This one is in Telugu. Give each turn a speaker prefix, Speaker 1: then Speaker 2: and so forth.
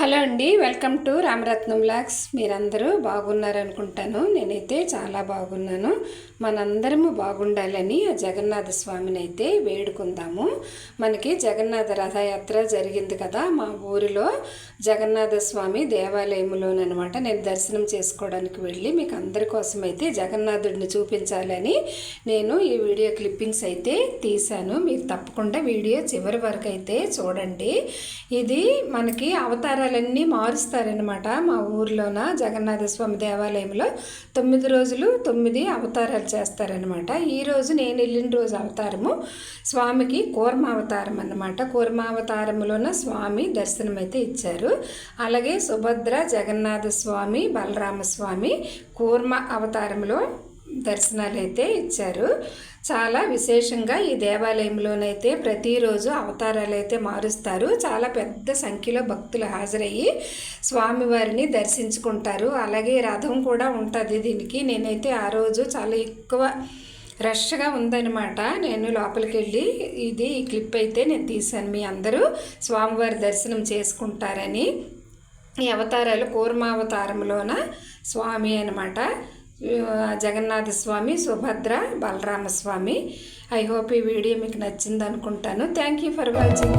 Speaker 1: హలో అండి వెల్కమ్ టు రామరత్నం బ్లాగ్స్ మీరందరూ బాగున్నారనుకుంటాను. నేనైతే చాలా బాగున్నాను. మనందరము బాగుండాలని ఆ జగన్నాథ స్వామిని అయితే వేడుకుందాము. మనకి జగన్నాథ రథయాత్ర జరిగింది కదా మా ఊరిలో జగన్నాథ స్వామి దేవాలయంలోనమాట నేను దర్శనం చేసుకోవడానికి వెళ్ళి మీకు అందరి కోసం అయితే జగన్నాథుడిని చూపించాలని నేను ఈ వీడియో క్లిప్పింగ్స్ అయితే తీశాను. మీరు తప్పకుండా వీడియో చివరి వరకు అయితే చూడండి. ఇది మనకి అవతారాలన్నీ మారుస్తారనమాట మా ఊర్లోన జగన్నాథ స్వామి దేవాలయంలో. తొమ్మిది రోజులు తొమ్మిది అవతారాలు చేస్తారనమాట ఈరోజు నేను వెళ్ళిన రోజు అవతారము స్వామికి కూర్మ అవతారం అన్నమాట. కూర్మ అవతారంలోన స్వామి దర్శనం అయితే ఇచ్చారు. అలాగే సుభద్ర జగన్నాథ స్వామి బలరామ స్వామి కూర్మ అవతారంలో దర్శనాలు అయితే ఇచ్చారు. చాలా విశేషంగా ఈ దేవాలయంలోనైతే ప్రతిరోజు అవతారాలు అయితే మారుస్తారు. చాలా పెద్ద సంఖ్యలో భక్తులు హాజరయ్యి స్వామివారిని దర్శించుకుంటారు. అలాగే రథం కూడా ఉంటుంది దీనికి. నేనైతే ఆ రోజు చాలా ఎక్కువ రష్గా ఉందన్నమాట. నేను లోపలికి వెళ్ళి ఇది ఈ క్లిప్ అయితే నేను తీశాను. మీ అందరూ స్వామివారి దర్శనం చేసుకుంటారని. ఈ అవతారాలు కూర్మావతారంలోన స్వామి అనమాట జగన్నాథ స్వామి సుభద్ర బలరామస్వామి ఐ హోప్ ఈ వీడియో మీకు నచ్చింది అనుకుంటాను థ్యాంక్ యూ ఫర్ వాచింగ్